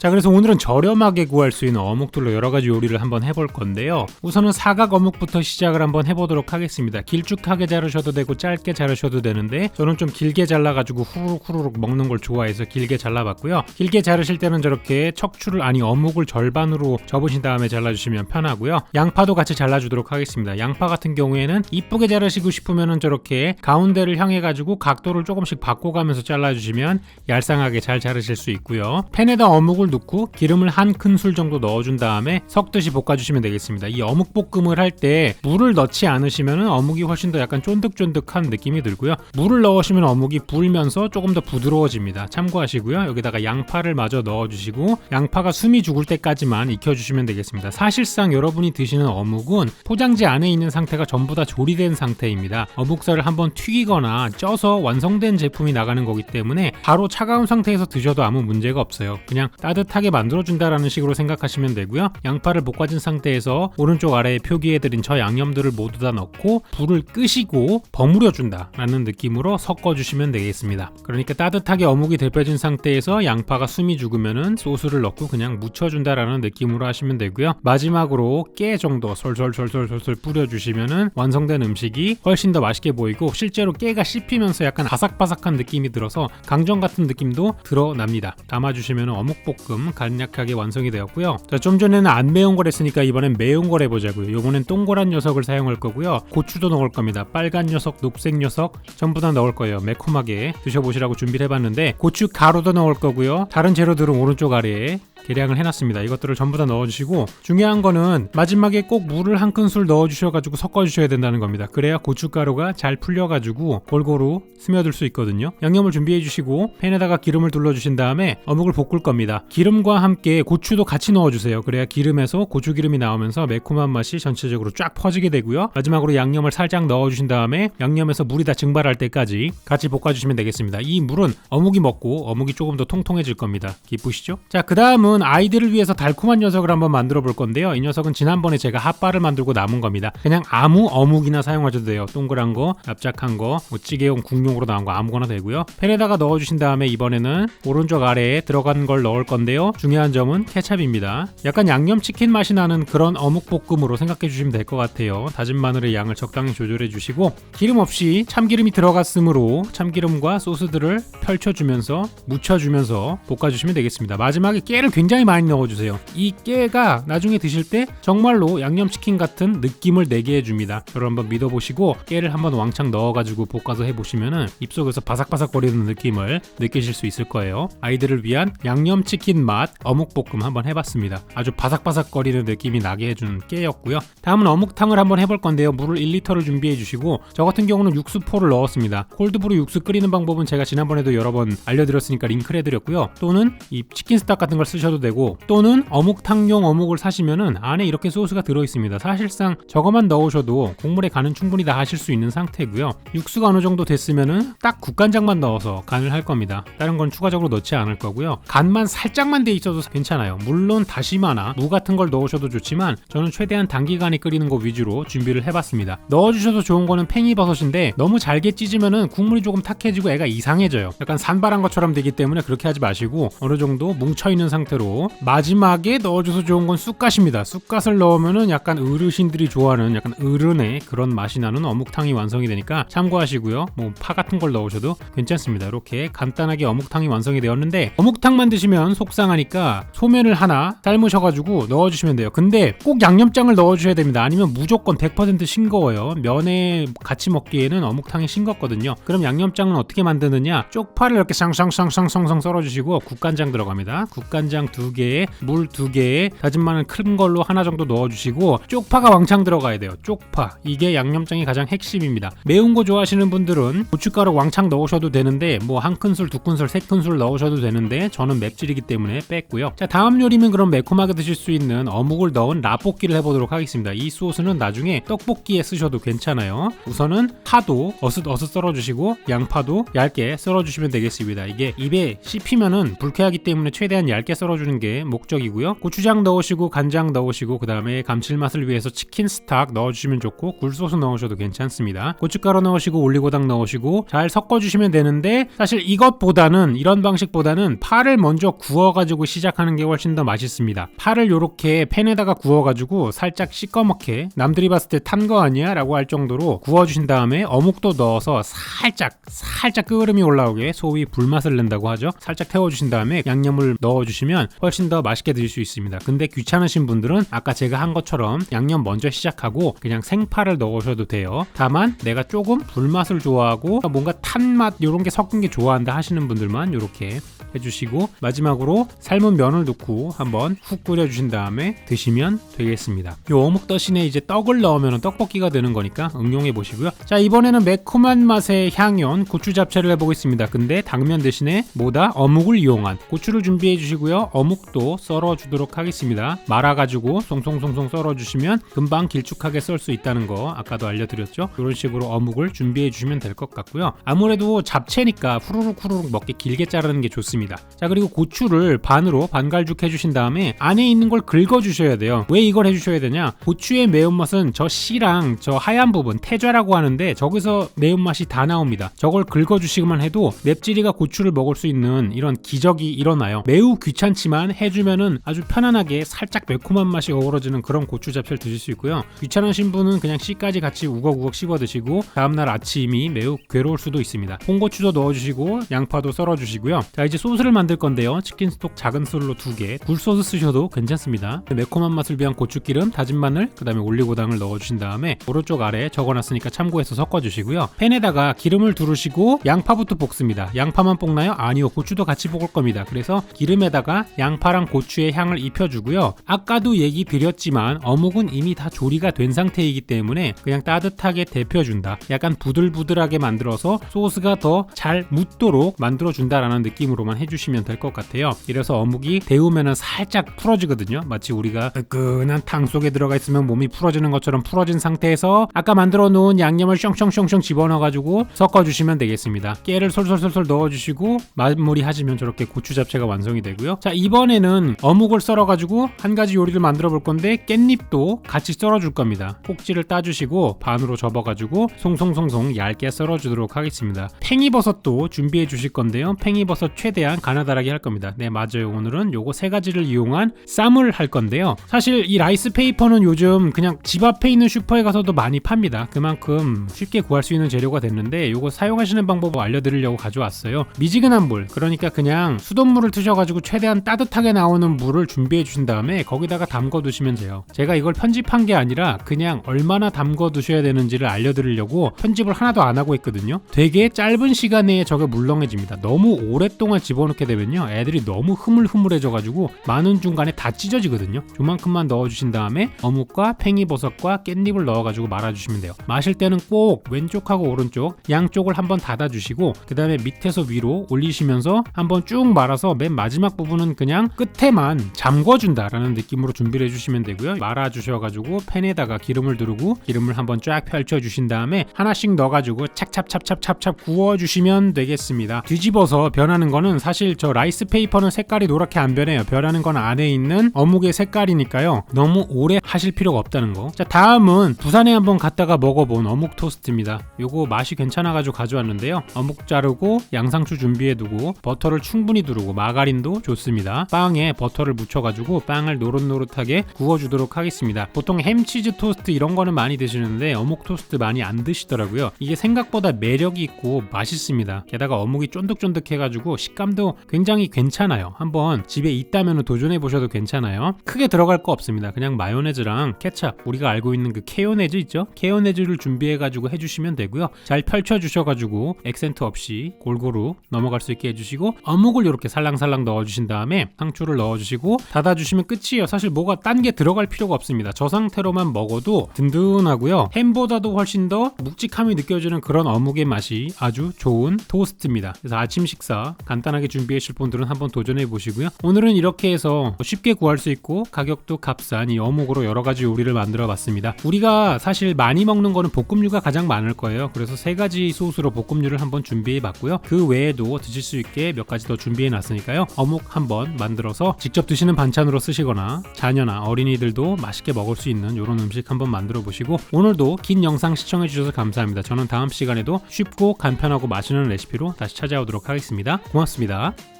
자 그래서 오늘은 저렴하게 구할 수 있는 어묵들로 여러 가지 요리를 한번 해볼 건데요. 우선은 사각 어묵부터 시작을 한번 해보도록 하겠습니다. 길쭉하게 자르셔도 되고 짧게 자르셔도 되는데 저는 좀 길게 잘라가지고 후루룩 후루룩 먹는 걸 좋아해서 길게 잘라봤고요. 길게 자르실 때는 저렇게 척추를 아니 어묵을 절반으로 접으신 다음에 잘라주시면 편하고요. 양파도 같이 잘라주도록 하겠습니다. 양파 같은 경우에는 이쁘게 자르시고 싶으면은 저렇게 가운데를 향해 가지고 각도를 조금씩 바꿔가면서 잘라주시면 얄쌍하게 잘 자르실 수 있고요. 팬에다 어묵을 넣고 기름을 한 큰술 정도 넣어준 다음에 섞듯이 볶아주시면 되겠습니다. 이 어묵 볶음을 할 때 물을 넣지 않으시면 어묵이 훨씬 더 약간 쫀득쫀득한 느낌이 들고요. 물을 넣으시면 어묵이 불면서 조금 더 부드러워집니다. 참고하시고요. 여기다가 양파를 마저 넣어주시고 양파가 숨이 죽을 때까지만 익혀주시면 되겠습니다. 사실상 여러분이 드시는 어묵은 포장지 안에 있는 상태가 전부 다 조리된 상태입니다. 어묵살을 한번 튀기거나 쪄서 완성된 제품이 나가는 거기 때문에 바로 차가운 상태에서 드셔도 아무 문제가 없어요. 그냥 따뜻 하게 만들어준다라는 식으로 생각하시면 되고요. 양파를 볶아진 상태에서 오른쪽 아래에 표기해드린 저 양념들을 모두 다 넣고 불을 끄시고 버무려준다라는 느낌으로 섞어주시면 되겠습니다. 그러니까 따뜻하게 어묵이 데펴진 상태에서 양파가 숨이 죽으면은 소스를 넣고 그냥 묻혀준다라는 느낌으로 하시면 되고요. 마지막으로 깨 정도 솔솔솔솔솔솔 뿌려주시면은 완성된 음식이 훨씬 더 맛있게 보이고 실제로 깨가 씹히면서 약간 바삭바삭한 느낌이 들어서 강정 같은 느낌도 드러납니다. 담아주시면 어묵볶음 간략하게 완성이 되었고요. 자, 좀 전에는 안 매운 걸 했으니까 이번엔 매운 걸 해보자고요. 요거는 동그란 녀석을 사용할 거고요. 고추도 넣을 겁니다. 빨간 녀석, 녹색 녀석 전부 다 넣을 거예요. 매콤하게 드셔보시라고 준비를 해봤는데 고추 가루도 넣을 거고요. 다른 재료들은 오른쪽 아래에 계량을 해놨습니다. 이것들을 전부 다 넣어주시고 중요한 거는 마지막에 꼭 물을 한 큰술 넣어주셔가지고 섞어주셔야 된다는 겁니다. 그래야 고춧가루가 잘 풀려가지고 골고루 스며들 수 있거든요. 양념을 준비해주시고 팬에다가 기름을 둘러주신 다음에 어묵을 볶을 겁니다. 기 름과 함께 고추도 같이 넣어주세요. 그래야 기름에서 고추 기름이 나오면서 매콤한 맛이 전체적으로 쫙 퍼지게 되고요. 마지막으로 양념을 살짝 넣어주신 다음에 양념에서 물이 다 증발할 때까지 같이 볶아주시면 되겠습니다. 이 물은 어묵이 먹고 어묵이 조금 더 통통해질 겁니다. 기쁘시죠? 자, 그 다음은 아이들을 위해서 달콤한 녀석을 한번 만들어 볼 건데요. 이 녀석은 지난번에 제가 핫바를 만들고 남은 겁니다. 그냥 아무 어묵이나 사용하셔도 돼요. 동그란 거, 납작한 거, 뭐 찌개용 국용으로 나온 거 아무거나 되고요. 팬에다가 넣어주신 다음에 이번에는 오른쪽 아래에 들어간 걸 넣을 건데 요. 중요한 점은 케찹입니다. 약간 양념치킨 맛이 나는 그런 어묵볶음으로 생각해 주시면 될 것 같아요. 다진 마늘의 양을 적당히 조절해 주시고 기름 없이 참기름이 들어갔으므로 참기름과 소스들을 펼쳐주면서 묻혀주면서 볶아주시면 되겠습니다. 마지막에 깨를 굉장히 많이 넣어주세요. 이 깨가 나중에 드실 때 정말로 양념치킨 같은 느낌을 내게 해줍니다. 여러분 한번 믿어보시고 깨를 한번 왕창 넣어가지고 볶아서 해보시면은 입속에서 바삭바삭거리는 느낌을 느끼실 수 있을 거예요. 아이들을 위한 양념치킨 맛 어묵볶음 한번 해봤습니다. 아주 바삭바삭거리는 느낌이 나게 해주는 깨였고요. 다음은 어묵탕을 한번 해볼 건데요. 물을 1리터를 준비해 주시고 저 같은 경우는 육수포를 넣었습니다. 콜드브루 육수 끓이는 방법은 제가 지난번에도 여러 번 알려드렸으니까 링크를 해드렸고요. 또는 이 치킨 스탁 같은 걸 쓰셔도 되고 또는 어묵탕용 어묵을 사시면은 안에 이렇게 소스가 들어 있습니다. 사실상 저거만 넣으셔도 국물에 간은 충분히 다 하실 수 있는 상태고요. 육수가 어느 정도 됐으면은 딱 국간장만 넣어서 간을 할 겁니다. 다른 건 추가적으로 넣지 않을 거고요. 간만 살짝 만 돼 있어도 괜찮아요. 물론 다시마나 무 같은 걸 넣으셔도 좋지만 저는 최대한 단기간에 끓이는 거 위주로 준비를 해봤습니다. 넣어주셔도 좋은 거는 팽이버섯인데 너무 잘게 찢으면은 국물이 조금 탁해지고 애가 이상해져요. 약간 산발한 것처럼 되기 때문에 그렇게 하지 마시고 어느 정도 뭉쳐 있는 상태로 마지막에 넣어줘서 좋은 건 쑥갓입니다. 쑥갓을 넣으면은 약간 어르신들이 좋아하는 약간 어른의 그런 맛이 나는 어묵탕이 완성이 되니까 참고하시고요. 뭐 파 같은 걸 넣으셔도 괜찮습니다. 이렇게 간단하게 어묵탕이 완성이 되었는데 어묵탕만 드시면 속 상하니까 소면을 하나 삶으셔가지고 넣어주시면 돼요. 근데 꼭 양념장을 넣어주셔야 됩니다. 아니면 무조건 100% 싱거워요. 면에 같이 먹기에는 어묵탕이 싱겁거든요. 그럼 양념장은 어떻게 만드느냐? 쪽파를 이렇게 쌍쌍쌍쌍쌍쌍 썰어주시고 국간장 들어갑니다. 국간장 두 개에 물 두 개에 다진 마늘 큰 걸로 하나 정도 넣어주시고 쪽파가 왕창 들어가야 돼요. 쪽파 이게 양념장이 가장 핵심입니다. 매운 거 좋아하시는 분들은 고춧가루 왕창 넣으셔도 되는데 뭐 한 큰술, 두 큰술, 세 큰술 넣으셔도 되는데 저는 맵찔이기 때문에 뺐고요. 자 다음 요리는 그럼 매콤하게 드실 수 있는 어묵을 넣은 라볶이를 해보도록 하겠습니다. 이 소스는 나중에 떡볶이에 쓰셔도 괜찮아요. 우선은 파도 어슷어슷 썰어주시고 양파도 얇게 썰어주시면 되겠습니다. 이게 입에 씹히면은 불쾌하기 때문에 최대한 얇게 썰어 썰어주는 게 목적이고요. 고추장 넣으시고 간장 넣으시고 그 다음에 감칠맛을 위해서 치킨 스탁 넣어주시면 좋고 굴소스 넣으셔도 괜찮습니다. 고춧가루 넣으시고 올리고당 넣으시고 잘 섞어주시면 되는데 사실 이것보다는 이런 방식보다는 파를 먼저 구워가지고 시작하는 게 훨씬 더 맛있습니다. 파를 요렇게 팬에다가 구워가지고 살짝 시꺼멓게 남들이 봤을 때 탄 거 아니야? 라고 할 정도로 구워주신 다음에 어묵도 넣어서 살짝 살짝 끓음이 올라오게 소위 불맛을 낸다고 하죠. 살짝 태워주신 다음에 양념을 넣어주시면 훨씬 더 맛있게 드실 수 있습니다. 근데 귀찮으신 분들은 아까 제가 한 것처럼 양념 먼저 시작하고 그냥 생파를 넣으셔도 돼요. 다만 내가 조금 불맛을 좋아하고 뭔가 탄맛 이런 게 섞은 게 좋아한다 하시는 분들만 이렇게 해주시고 마지막으로 삶은 면을 넣고 한번 훅 끓여주신 다음에 드시면 되겠습니다. 이 어묵 대신에 이제 떡을 넣으면 떡볶이가 되는 거니까 응용해 보시고요. 자 이번에는 매콤한 맛의 향연 고추 잡채를 해보겠습니다. 근데 당면 대신에 뭐다 어묵을 이용한 고추를 준비해 주시고요. 어묵도 썰어 주도록 하겠습니다. 말아가지고 송송송송 썰어 주시면 금방 길쭉하게 썰 수 있다는 거 아까도 알려드렸죠. 이런 식으로 어묵을 준비해 주시면 될 것 같고요. 아무래도 잡채니까 후루룩 후루룩 먹기 길게 자르는 게 좋습니다. 자 그리고 고추를 반으로 반갈죽 해 주신 다음에 안에 있는 걸 긁어 주셔야 돼요. 왜 이걸 해 주셔야 되냐? 고추의 매운맛은 저 씨랑 저 하얀 부분 태좌라고 하는데 저기서 매운맛이 다 나옵니다. 저걸 긁어 주시기만 해도 맵찔이가 고추를 먹을 수 있는 이런 기적이 일어나요. 매우 귀찮지만 해주면은 아주 편안하게 살짝 매콤한 맛이 어우러지는 그런 고추 잡채를 드실 수 있고요. 귀찮으신 분은 그냥 씨까지 같이 우걱우걱 씹어 드시고 다음날 아침이 매우 괴로울 수도 있습니다. 홍고추도 넣어주시고 양파도 썰어주시고요. 자 이제 소스를 만들 건데요. 치킨 스톡 작은 술로 두 개, 굴소스 쓰셔도 괜찮습니다. 매콤한 맛을 위한 고추기름, 다진 마늘, 그 다음에 올리고당을 넣어주신 다음에 오른쪽 아래 적어놨으니까 참고해서 섞어주시고요. 팬에다가 기름을 두르시고 양파부터 볶습니다. 양파만 볶나요? 아니요, 고추도 같이 볶을 겁니다. 그래서 기름에다가 양파랑 고추의 향을 입혀주고요. 아까도 얘기 드렸지만 어묵은 이미 다 조리가 된 상태이기 때문에 그냥 따뜻하게 데펴준다. 약간 부들부들하게 만들어서 소스가 더 잘 묻도록 만들어준다라는 느낌으로만 해주시면 될 것 같아요. 이래서 어묵이 데우면은 살짝 풀어지거든요. 마치 우리가 뜨끈한 탕 속에 들어가 있으면 몸이 풀어지는 것처럼 풀어진 상태에서 아까 만들어 놓은 양념을 숑숑숑숑 집어넣어가지고 섞어주시면 되겠습니다. 깨를 솔솔솔솔 넣어주시고 마무리 하시면 저렇게 고추 잡채가 완성이 되고요. 자 이번에는 어묵을 썰어가지고 한 가지 요리를 만들어 볼 건데 깻잎도 같이 썰어줄 겁니다. 꼭지를 따주시고 반으로 접어가지고 송송송송 얇게 썰어주도록 하겠습니다. 팽이버섯도 준비해 주실 건데요. 팽이버섯 최대한 가나다랗게 할 겁니다. 네 맞아요. 오늘은 요거 세 가지를 이용한 쌈을 할 건데요. 사실 이 라이스 페이퍼는 요즘 그냥 집 앞에 있는 슈퍼에 가서도 많이 팝니다. 그만큼 쉽게 구할 수 있는 재료가 됐는데 요거 사용하시는 방법을 알려드리려고 가져왔어요. 미지근한 물, 그러니까 그냥 수돗물을 트셔가지고 최대한 따뜻하게 나오는 물을 준비해 주신 다음에 거기다가 담궈 두시면 돼요. 제가 이걸 편집한 게 아니라 그냥 얼마나 담궈 두셔야 되는지를 알려드리려고 편집을 하나도 안 하고 있거든요. 되게 짧은 시간 내에 저게 물렁해집니다. 너무 오랫동안 집어넣게 되면요. 애들이 너무 흐물흐물해져가지고 많은 중간에 다 찢어지거든요. 조만큼만 넣어주신 다음에 어묵과 팽이버섯과 깻잎을 넣어가지고 말아주시면 돼요. 마실 때는 꼭 왼쪽하고 오른쪽 양쪽을 한번 닫아주시고 그 다음에 밑에서 위로 올리시면서 한번 쭉 말아서 맨 마지막 부분은 그냥 끝에만 잠궈준다라는 느낌으로 준비를 해주시면 되고요. 말아주셔가지고 팬에다가 기름을 두르고 기름을 한번 쫙 펼쳐주신 다음에 하나씩 넣어가지고 찹찹찹찹찹찹 구워주시면 되겠습니다. 뒤집어서 변하는 거는 사실 저 라이스 페이퍼는 색깔이 노랗게 안 변해요. 변하는 건 안에 있는 어묵의 색깔이니까요. 너무 오래 하실 필요가 없다는 거. 자 다음은 부산에 한번 갔다가 먹어본 어묵 토스트입니다. 요거 맛이 괜찮아가지고 가져왔는데요. 어묵 자르고 양상추 준비해두고 버터를 충분히 두르고 마가린도 좋습니다. 빵에 버터를 묻혀가지고 빵을 노릇노릇하게 구워주도록 하겠습니다. 보통 햄치즈 토스트 이런 거는 많이 드시는데 어묵 토스트 많이 안 드시더라고요. 이게 생각보다 매력이 있고 맛있습니다. 게다가 어묵이 쫀득쫀득해가지고 식감도 굉장히 괜찮아요. 한번 집에 있다면 도전해 보셔도 괜찮아요. 크게 들어갈 거 없습니다. 그냥 마요네즈랑 케찹, 우리가 알고 있는 그 케요네즈 있죠? 케요네즈를 준비해 가지고 해주시면 되고요. 잘 펼쳐 주셔 가지고 액센트 없이 골고루 넘어갈 수 있게 해주시고 어묵을 이렇게 살랑살랑 넣어주신 다음에 상추를 넣어주시고 닫아주시면 끝이에요. 사실 뭐가 딴 게 들어갈 필요가 없습니다. 저 상태로만 먹어도 든든하고요. 햄보다도 훨씬 더 묵직함이 느껴지는 그런 어묵의 맛이 아주 좋은 토스트입니다. 그래서 아침 식사 간단하게 준비하실 분들은 한번 도전 해 보시고요. 오늘은 이렇게 해서 쉽게 구할 수 있고 가격도 값싼 이 어묵으로 여러 가지 요리를 만들어 봤습니다. 우리가 사실 많이 먹는 거는 볶음류가 가장 많을 거예요. 그래서 세 가지 소스로 볶음류를 한번 준비해 봤고요. 그 외에도 드실 수 있게 몇 가지 더 준비해 놨으니까요. 어묵 한번 만들어서 직접 드시는 반찬으로 쓰시거나 자녀나 어린이들도 맛있게 먹을 수 있는 이런 음식 한번 만들어 보시고 오늘도 긴 영상 시청해 주셔서 감사합니다. 저는 다음 시간에도 쉽고 간편하고 맛있는 레시피로 다시 찾아오도록 하겠습니다. 고맙습니다.